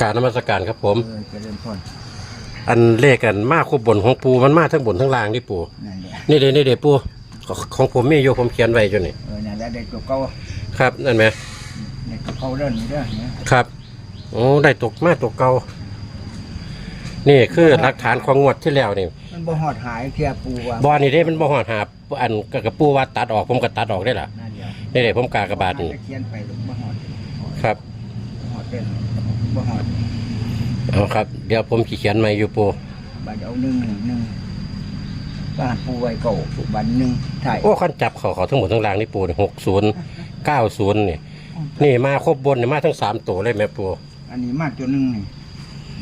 กรารนมัสการครับผม เออเจริญพรอันเลขกันมาครบบนของปูมันมาทั้งบนทั้งล่างนี่ปูนั่นแหละนี่เด้นี่เด้ปูของของผมมีอยู่ผมเขียนไว้อยู่นี่เออนั่นแหละเด็กตัวเก่าครับนั่นไหมเด็กตัวเก่าเรื่องนี้เด้อเนี่ยครับโอ้ได้ตกมาตกเก่านี่คือหลักฐานของงวดที่แล้วนี่มันบ่หอดหายเทียปูว่าบอนี่เด้มันบ่หอดหาอันกับปูว่าตัดออกผมก็ตัดออกได้ล่ะนั่นเดียวนี่เด้ผมกากระบาดนี่จะเขียนไปหรือบ่หอดครับหอดเป็น บ่หอดเอาครับ เดี๋ยวผมสิเขียนใหม่อยู่ปูบาดเอาหนึ่งหนึ่งหนึ่งบ้านปูไว้เก่าบันหนึ่งถ่ายโอ้คันจับเขาเขาทั้งหมดทั้งล่างนี่ปูหกศูนย์เก้าศูนย์นี่นี่มาครบบนนี่มาทั้งสามตัวเลยแม่ปูอันนี้มาตัวหนึ่งนี่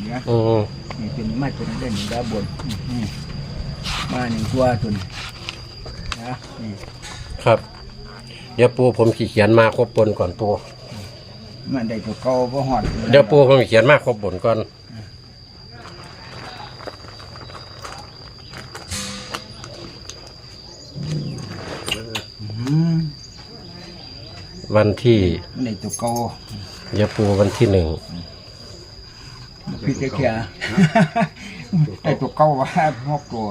เดี๋ยวอืมนี่เป็นมาตัวหนึงเด่นด้านบนนี่มาหนึ่งตัวตัวนี้นะนี่ครับ เดี๋ยวปูผมขีเขียนมาครบบนก่อนปู มันได้ตัวเก่าบ่หอดเดี๋ยวปูผมสิเขียนมาครบบนก่อนอืมวันที่มันได้ตัวเก่าเดี๋ยวปูวันที่หนึ่งพี่เขียไอ้ตัวเก้าว่าหกตัว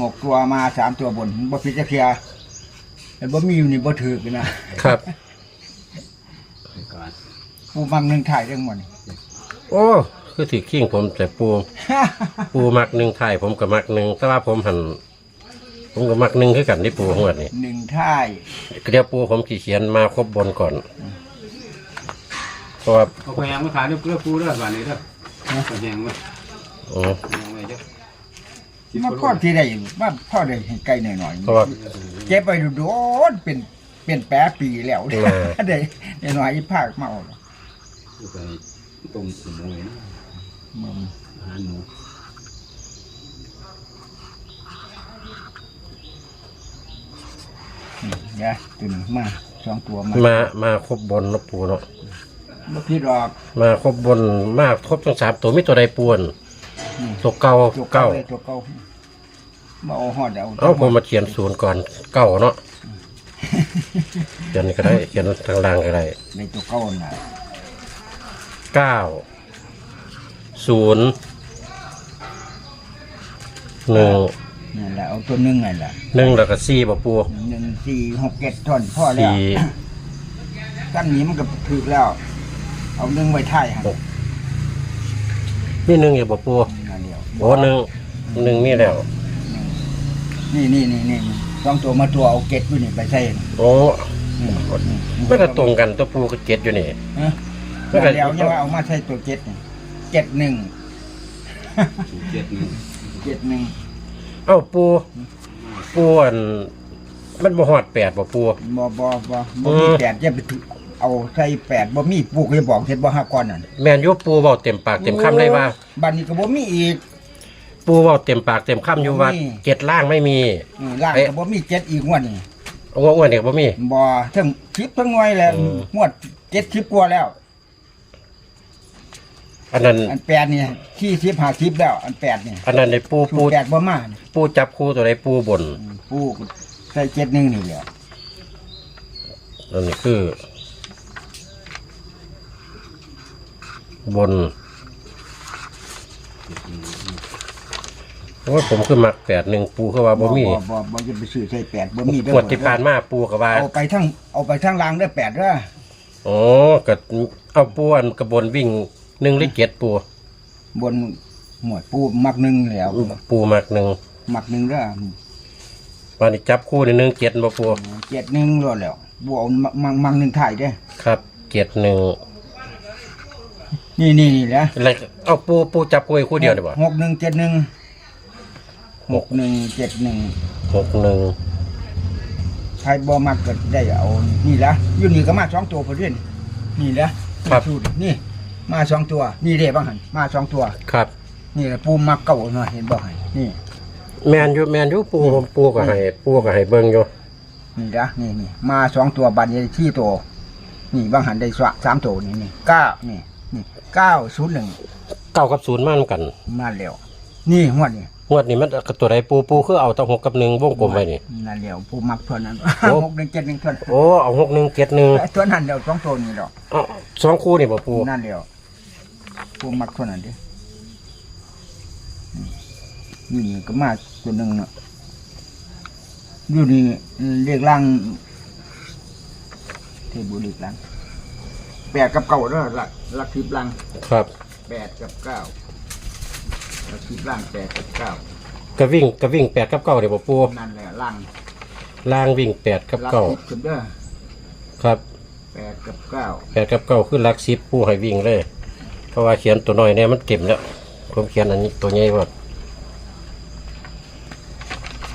หกตัวมาสามตัวบนบ่พิจเคียแต่บ่มีอยู่นี่บ่ถือกันนะครับ ผู้ฟังหนึ่งถ่ายเรื่องหมด โอ้คือถือขิ้งผมแต่ปูปูมักหนึ่งไทยผมกับมักหนึ่งแต่ว่าผมหันผมกับมักหนึ่งคือกันที่ปูหัวดนี่หนึ่งถ่ายเดี๋ยวปูผมขีเขียนมาครบบนก่อนเพราะว่าเอาไปยังมาขายเรื่องเกลือปูเด้อบ้านนี้เด้อเอาแยงมาอ๋อเอาไว้เด้อมาพ่อที่ได้ว่าพ่อได้ให้ไกลหน่อยเพราะว่าๆเก็บไปดูโดนเป็นเป็นแปดปีแล้วเออได้ได้หน่อยอีภาคมาเอาเอา ไปต้มสมุนนะมึงอาหารหมูนี่เดี๋ยวตัวหนึ่งมาสองตัวมามามาครบบนเนาะปูเนาะบ่ผิดหรอกมาครบบนมาครบทั้งสามตัวมีตัวใดปวนนี่ตัวเก่าตัวเก้าเก่าเลยตัวเก่ามาเอาหอดเอาเอาผมมาเขียนศูนย์ก่อนเก้าเนาะเขียนนี่ก็ได้เขียนทางล่างก็ได้ในตัวเก่าน่ะ เก้าศูนย์หนึ่งนั่นแหละเอาตัวหนึ่งนั่นแหละหนึ่งแล้วก็สี่บ่ปูหนึ่งสี่หกเจ็ดท่อนพ่อแล้วสี่กั้นนี้มันก็ถูกแล้ว เอาหนึ่งไว้ท้ายฮะมีหนึ่งอยู่บ่ปูนั่นเดียวโอ้หนึ่งหนึ่งมีแล้ว นี่นี่นี่นี่สองตัวมาตัวเอาเก็ดอยู่นี่ไปใส่โอ้นี่นี่มันก็ตรงกันตัวปูก็เจ็ดอยู่นี่ฮะ มันก็เดี๋ยวเนี่ยว่าเอามาใส่ตัวเก็ดนี่เจ็ดหนึ่งสูตรเจ็ดหนึ่งเจ็ดหนึ่งเอ้าปูปูอันมันบ่ฮอดแปดบ่ปูบ่บ่บ่บ่มีแปดจะไปถือเอาใส่แปดบ่มีปลูกจะบอกเห็นบ่ห้าก้อนนั่นแม่นอยู่ปูเว้าเต็มปากเต็มคำเลยว่าบ้านนี้ก็บ่มีอีก ปูเว้าเต็มปากเต็มคำอยู่ว่าบ่มีเจ็ดล่างไม่มีอืมล่างเอ๊ะก็บ่มีเจ็ดอีกงวดนี่เอาว่าอ้วนเนี่ยบ่มีบ่ทั้งคลิปทั้งหน่วยแล้วอืมงวดเจ็ดคลิปกว่าแล้ว อันนั้น อันแปดนี่ที่สิบห้าคลิปแล้ว อันแปดนี่อันนั้นในปูสูปูตรแปดบ่มานี่ปูจับคู่ตัวใดปูบนอืมปูก็ใส่เจ็ดหนึ่งนี่แหละอันนี้คือ บนโอ้ยผมคือมักแปดหนึ่งปูคือว่าบ่มีบ่บ่บ่จะไปซื้อใส่แปดบ่มีเด้อขวดที่ผ่านมาปูกับว่า เอาไปทั้งเอาไปทั้งรางเด้อแปดเด้ออ๋อก็เอาปูอันกระบนวิ่ง หนึ่งหรือเจ็ดปูบนหมวดปูมักหนึ่งแล้วปูมักหนึ่งมักหนึ่งเด้อวันนี้จับคู่ในหนึ่งเจ็ดบ่ปูเจ็ดหนึ่งรอดแล้วบ่เอามักมักมักหนึ่งถ่ายเด้อครับเจ็ดหนึ่งนี่นี่นี่แหละอะไรเอาปูปูจับคู่ให้คู่เดียวได้บ่หกหนึ่งเจ็ดหนึ่งหกหนึ่งเจ็ดหนึ่งหกหนึ่งใครบ่มักก็ได้เอา นี่ละอยู่นี่ก็มาสองตัวพอดีนี่นี่ละสูตรนี่ มาสองตัว นี่เด้บ้างหันมาสองตัว ครับ นี่แหละปูมักเก่าหน่อยเห็นบ่หันนี่แมนอยู่แมนอยู่ปูผมปูก็ให้ปูก็ให้เบิ่งอยู่นี่ละนี่นี่มาสองตัวบัตรที่ตัวนี่บางหันได้สวะสามตัวนี่นี่เก้านี่นี่เก้าศูนย์หนึ่งเก้ากับศูนย์มานำกันมาแล้วนี่หัวดนี่งวดนี้มันตัวใดปูปูคือเอาตั้งหกกับหนึ่งวงกลมไว้นี่นั่นแล้วปูมักเท่านั้นโอ้หกหนึ่งเจ็ดหนึ่งเท่านั้นโอ้เอาหกหนึ่งเจ็ดหนึ่งตัวนั้นเดียวสองตัวนี่หรอกเอาสองคู่นี่บ่ปูนั่นแล้ว พวกมักเท่านั้นเด้อืมอยู่นี่ก็มาตัวหนึ่งเนาะอยู่นี่เรียกล่างเทบุรีล่างแปดกับเก้าเด้อหลักหลักทิพย์ล่างครับแปดกับเก้าหลักทิพย์ล่างแปดกับเก้าก็วิ่งก็วิ่งแปดกับเก้าเดี๋ยวบ่ปูนั่นแหละล่างล่างวิ่งแปดกับหลัเก้าทิพย์ขึ้นเด้อครับแปดกับเก้าแปดกับเก้าคือหลักสิบปูให้วิ่งเลยเพ ราะว่าเขียนตัวน้อยเนี่ยมันเต็มแล้วผมเขียนอันนี้ตัวใหญ่หมด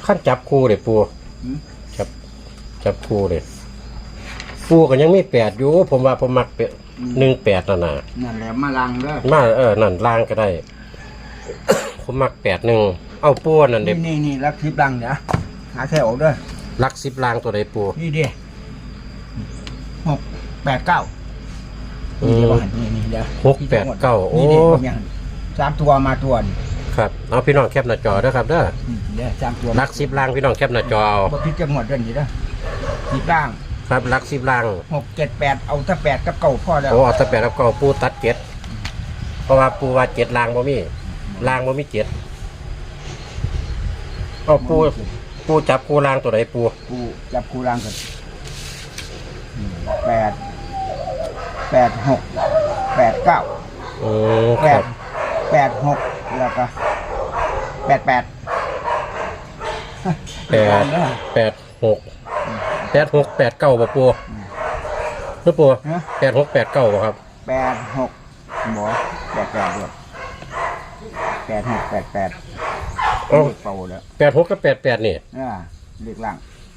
ขั้นจับคู่เลยปูหืมจับจับคู่เลยปูก็ยังมีแปดอยู่ ผมว่าผมมักเป็นหนึ่งแปดน่ะนะนั่นแหละมาล่างเด้อมาเออนั่นล่างก็ได้ ผมมักแปดหนึ่งเอาปูนั่นเด็นี่นี่นี่หลักทิพย์ล่างเดี๋ยวหาแถวเด้อลักสิบล่างตัวใดปูนี่ดิหกแปดเก้าอืนี่มเดี๋ยวว่านี่นี่ เดี๋ยวหกแปดเก้าโอ้ นี่เดี๋ยวผมยังสามตัวมาตัวนี่ครับเอาพี่น้องแคปหน้าจอเด้อครับเด้ออืมเดี๋ยวสามตัวลักสิบล่างพี่น้องแคปหน้าจอเอาบ่พิดจังหวัดเดือนนี้เด้อทิพย์ล่างครับลักสิบล่างหกเจ็ดแปดเอาถ้าแปดกับเก้าพ่อแล้วโอ้เอาแต่แปดแล้วก็ปูตัดเจ็ดเพราะว่าปูว่าเจ็ดลางบ่มีลางบ่มีเจ็ดเอาปูปูจับปูลางตัวไหนปูกูจับคูล่างกันอืมแปดแปดหก แปดเก้าอืมแปครัดบแปดหกแล้วก็แปดแปดแปดแปดหกแปดหกแปดเก้าบ่ปูนึกปูฮะแปดหกแปดเก้าบ่ครับแปดหกหมอแปดแปดด้วยแปดหกแปดแปดเอ้าเลขเป่าแล้วแปดหกกับแปดแปดนี่อ่าเลขล่าง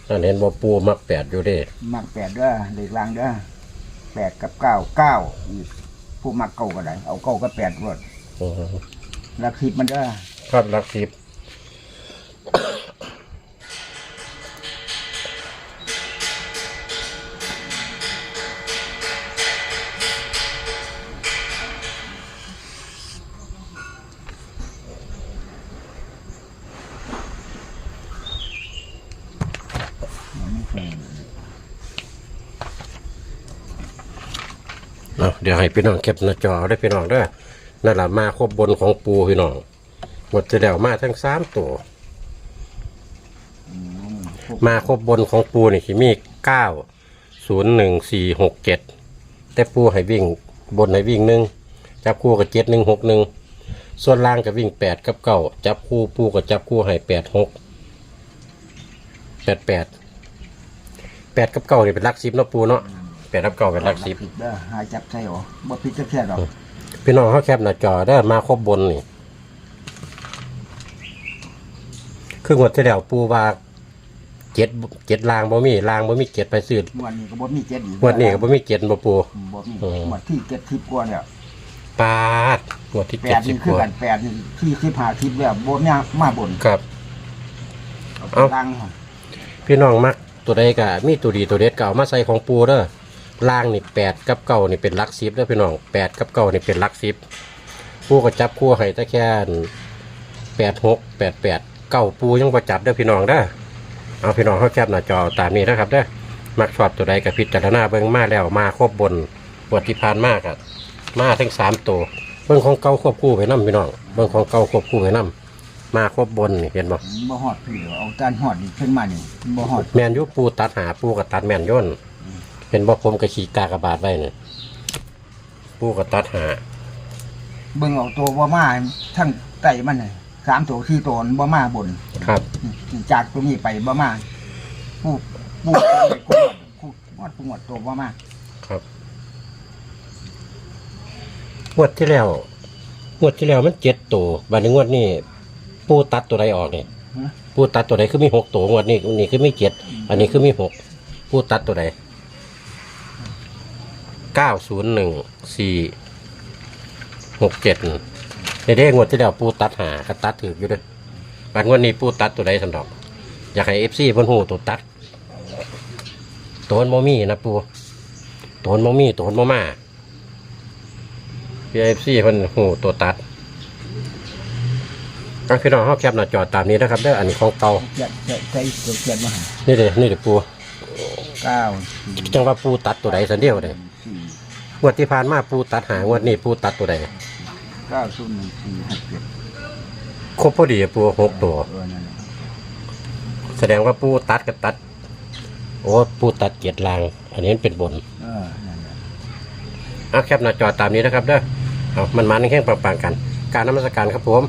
นั่นเห็นบ่ปูมักแปดอยู่เด้มักแปดเด้อเลขล่างเด้อแปดกับเก้าเก้าอีก ผู้มักเก้าก็ได้ เอาเก้ากับแปดรวดอืมแล้วคลิปมันเด้อครับลักสิบ เอาเดี๋ยวให้พี่น้องเก็บหน้าจอได้พี่น้องเด้อนั่นแหละมาครบบนของปูพี่น้องหมดจะเดวมาทั้งสามตัว มาครบบนของปูนี่ที่มีเก้าศูนย์หนึ่งสี่หกเจ็ดแต่ปูให้วิ่งบนให้วิ่งหนึ่งจับคู่กับเจ็ดหนึ่งหกหนึ่งส่วนล่างก็วิ่งแปดกับเก้าจับคู่ปูกับจับคู่ให้แปดหกแปดแปดแปดกับเก้านี่เป็นลักซิบเนาะปูเนาะ ดกับเก้าเป็นลักซิบผิดเด้อหาจับใส่หรอบ่ผิดจะแค่หรอกพี่น้องเขาแคบหน้าจอได้มาครบบนนี่คืองวดที่แล้วปูว่าเจ็ดเจ็ดลางบ่มีลางบ่มีเจ็ดไปซื้องวดนี้ก็บ่มีเจ็ดอีกงวดนี้ก็บ่มีเจ็ดบ่ปูบ่มีอืมงวดที่เจ็ดสิบกว่าเนี่ยปาดงวดที่แปเจ็ดดสินี่บคืกอว่ากันแปดนี่ที่สิบห้าสิบแล้วบ่มีมาบนครับเอาไปเอ้าตั้งพี่น้องมักตัวใดก็มีตัวดีตัวเด็ดก็เอามาใส่ของปูเด้อ ล่างนี่แปดกับเก้านี่เป็นหลักสิบเด้อพี่น้องแปดกับเก้านี่เป็นหลักสิบปูก็จับคู่ให้แต่แค่แปดหกแปดแปดเก้าปูยังประจับเด้อพี่น้องเด้อเอาพี่น้องเขาแคบหน้าจอตามนี้นะครับเด้อมักชอบตัวใดก็พิจารณาเบิ่งมาแล้วมาครบบนบทที่ผ่านมากอะมาทั้งสามตัวเบิ่งของเก่าควบคู่ไปนํพี่น้องเบิ่งของเก่าควบคู่ไปนํมาครบบนนี่เห็นบ่บ่ฮอดพี่เอาจานฮอดนี่ขึ้นมานี่บ่ฮอดแมนอยุปูตัดหาปูกับตัดแมนย่น เห็นบ่ผมกับขี่กากระบาดไว้เนี่ยปูกับตัดหาเบิ่งเอาตัวบ่มาทั้งไตมันน่ะสามตัวที่ตัวมันบ่มาบน ครับ จากตรงนี้ไปบ่มาผู้ผู้ ผู้ผู้งวดผู้งวดตัวบ่มาครับงวดที่แล้วงวดที่แล้วมันเจ็ดตัวบัดนี้งวดนี้ปูตัดตัวใดออกเนี่ยฮะ ปูตัดตัวใดคือมีหกตัวงวดนี้นี่คือมีเจ็ดอันนี้คือมีหกปูตัดตัวใด เก้าศูนย์หนึ่งสี่หกเจ็ดในเด้งวดที่แล้วปูตัดหาก็ตัดถืออยู่เด้วยบัดงวดนี้ปูตัดตัวใดสันดอก อยากให้เอฟซีเพิ่นหูตัวตัดตัวมันโมมี่นะปูตัวมันโมมี่ตัวมันโมมาพี่เอฟซีเพิ่นหูตัวตัดก็พี่น้องเขาแคปหน้าจอตามนี้นะครับเด้ออันนี้ของเก่าเขียนเขียนใส่ตัวเขียนมาให้นี่เด้อนี่เด้อปูเก้าจังว่าปูตัดตัวใดสันเดียวเด้สี่ งวดที่ผ่านมาปูตัดหางวดนี้ปูตัดตัวใดหเก้าศูนย์หนึ่งสี่หกเจ็ดครบพอดีอะปูหกตัว เออนั่นแหละแสดงว่าปูตัดกับตัด โอ้ปูตัดเกียรติลาง อันนี้เป็นบน เออนั่นแหละเอาแคปหน้าจอตามนี้นะครับเด้อเอามันมันแข่งปังๆกัน การนมัสการครับผม